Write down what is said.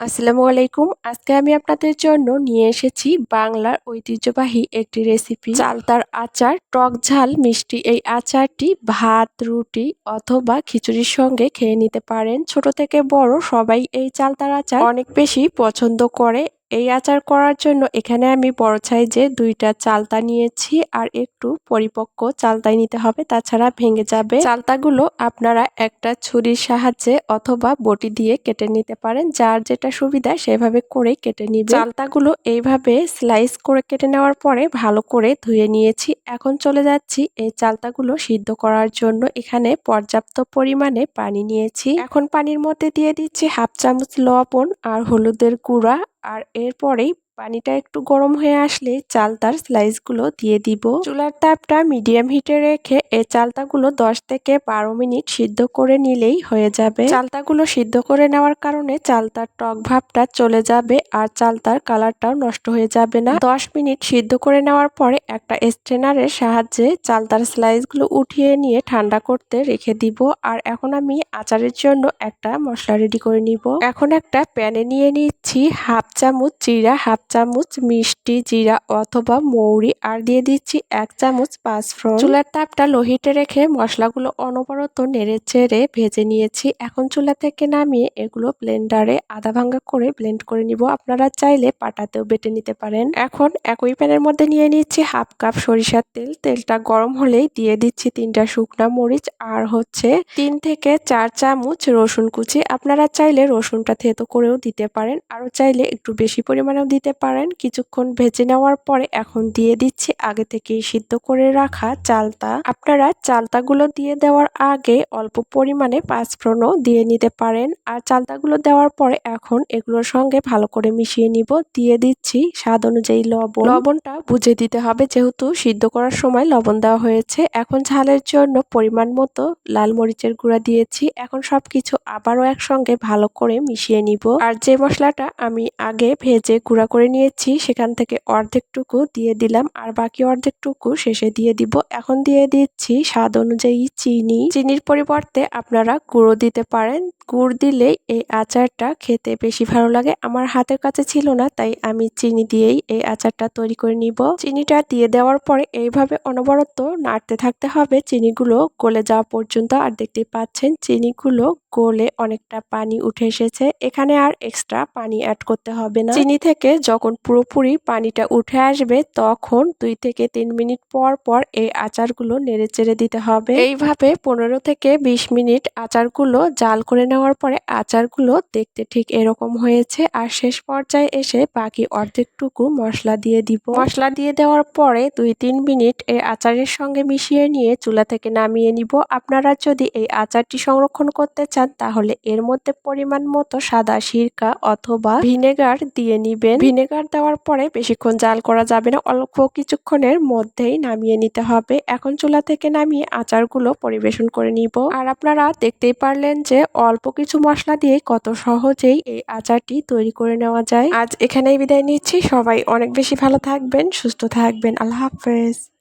আসসালামু আলাইকুম। আজকে আমি আপনাদের জন্য নিয়ে এসেছি বাংলার ঐতিহ্যবাহী একটি রেসিপি চালতার আচার, টক ঝাল, মিষ্টি। এই আচারটি ভাত, রুটি অথবা খিচুড়ির সঙ্গে খেয়ে নিতে পারেন। ছোট থেকে বড় সবাই এই চালতার আচার অনেক বেশি পছন্দ করে এই আচার করার জন্য এখানে আমি বড় সাইজে দুইটা চালতা নিয়েছি আর একটু পরিপক্ক চালতাই নিতে হবে। তাছাড়া ভেঙে যাবে চালতাগুলো আপনারা একটা ছুরির সাহায্যে অথবা বটি দিয়ে কেটে নিতে পারেন। যার যেটা সুবিধা সেভাবে করে কেটে নিবে চালতাগুলো এইভাবে স্লাইস করে কেটে নেওয়ার পরে ভালো করে ধুয়ে নিয়েছি। এখন চলে যাচ্ছি এই চালতাগুলো সিদ্ধ করার জন্য। এখানে পর্যাপ্ত পরিমাণে পানি নিয়েছি। এখন পানির মধ্যে দিয়ে দিচ্ছি হাফ চামচ লবণ আর হলুদের গুঁড়া আর এরপরেই পানিটা একটু গরম হয়ে আসলে চালতার স্লাইসগুলো দিয়ে দিব। চুলার তাপটা মিডিয়াম হিটে রেখে এই চালতাগুলো দশ থেকে বারো মিনিট সিদ্ধ করে নিলেই হয়ে যাবে। চালতাগুলো সিদ্ধ করে নেওয়ার কারণে চালতার টক ভাবটা চলে যাবে আর চালতার কালারটাও নষ্ট হয়ে যাবে না। দশ মিনিট সিদ্ধ করে নেওয়ার পরে একটা স্ট্রেনারের সাহায্যে চালতার স্লাইসগুলো উঠিয়ে নিয়ে ঠান্ডা করতে রেখে দিব। আর এখন আমি আচারের জন্য একটা মশলা রেডি করে নিব। এখন একটা প্যানে নিয়ে নিচ্ছি হাফ চামচ জিরা, হাফ চামচ মিষ্টি, জিরা অথবা মৌরি আর দিয়ে দিচ্ছি এক চামচ পাঁচফোড়ন। চুলার তাপটা লোহিটে রেখে মশলাগুলো অনবরত নেড়ে চেড়ে ভেজে নিয়েছি। এখন চুলা থেকে নামিয়ে এগুলো ব্লেন্ডারে আধা ভাঙ্গা করে ব্লেন্ড করে নিব। আপনারা চাইলে পাটাতেও বেটে নিতে পারেন। এখন একই প্যানের মধ্যে নিয়ে নিচ্ছি হাফ কাপ সরিষার তেল। তেলটা গরম হলেই দিয়ে দিচ্ছি তিনটা শুকনা মরিচ আর হচ্ছে তিন থেকে চার চামচ রসুন কুচি। আপনারা চাইলে রসুনটা থেতো করেও দিতে পারেন। আরও চাইলে একটু বেশি পরিমাণেও দিতে পারেন। কিছুক্ষণ ভেজে নেওয়ার পরে এখন দিয়ে দিচ্ছি আগে থেকেই সিদ্ধ করে রাখা চালতা। আপনারা চালতাগুলো দিয়ে দেওয়ার আগে অল্প পরিমাণে পাঁচফোড়নও দিয়ে নিতে পারেন। আর চালতাগুলো দেওয়ার পরে এখন এগুলোর সঙ্গে ভালো করে মিশিয়ে নিব। দিয়ে দিচ্ছি স্বাদ অনুযায়ী লবণ। লবণটা বুঝে দিতে হবে যেহেতু সিদ্ধ করার সময় লবণ দেওয়া হয়েছে। এখন ঝালের জন্য পরিমাণ মতো লাল মরিচের গুঁড়া দিয়েছি। এখন সবকিছু আবারও একসঙ্গে ভালো করে মিশিয়ে নিব। আর যে মশলাটা আমি আগে ভেজে গুঁড়া করে নিয়েছি, সেখান থেকে অর্ধেকটুকু দিয়ে দিলাম আর বাকি অর্ধেকটুকু শেষে দিয়ে দিব। এখন দিয়ে দিচ্ছি স্বাদ অনুযায়ী চিনি। চিনির পরিবর্তে আপনারা গুঁড়ো দিতে পারেন। গুড় দিলেই এই আচারটা খেতে বেশি ভালো লাগে। আমার হাতের কাছে ছিল না, তাই আমি চিনি দিয়েই এই আচারটা তৈরি করে নিব। চিনিটা দিয়ে দেওয়ার পরে এইভাবে অনবরত নাড়তে থাকতে হবে। চিনিগুলো গলে যাওয়া পর্যন্ত আর দেখতে পাচ্ছেন, চিনিগুলো গলে অনেকটা পানি উঠে এসেছে। এখানে আর এক্সট্রা পানি অ্যাড করতে হবে না। চিনি থেকে যখন পুরোপুরি পানিটা উঠে আসবে, তখন দুই থেকে তিন মিনিট পর পর এই আচারগুলো নেড়ে চেড়ে দিতে হবে। এইভাবে পনেরো থেকে বিশ মিনিট আচারগুলো জাল করে নেওয়ার পরে আচারগুলো দেখতে ঠিক এরকম হয়েছে। আর শেষ পর্যায়ে এসে বাকি অর্ধেকটুকু মশলা দিয়ে দিব। মশলা দিয়ে দেওয়ার পরে দুই তিন মিনিট এই আচারের সঙ্গে মিশিয়ে নিয়ে চুলা থেকে নামিয়ে নিব। আপনারা যদি এই আচারটি সংরক্ষণ করতে চান, তাহলে এর মধ্যে পরিমাণ মতো সাদা সিরকা অথবা ভিনেগার দিয়ে নিবেন। ভিনেগার দেওয়ার পরে বেশিক্ষণ জাল করা যাবে না, অল্প কিছুক্ষণের মধ্যেই নামিয়ে নিতে হবে। এখন চুলা থেকে নামিয়ে আচারগুলো পরিবেশন করে নিব। আর আপনারা দেখতেই পারলেন যে অল্প কিছু মশলা দিয়ে কত সহজেই এই আচারটি তৈরি করে নেওয়া যায়। আজ এখানেই বিদায় নিচ্ছি। সবাই অনেক বেশি ভালো থাকবেন, সুস্থ থাকবেন। আল্লাহ হাফেজ।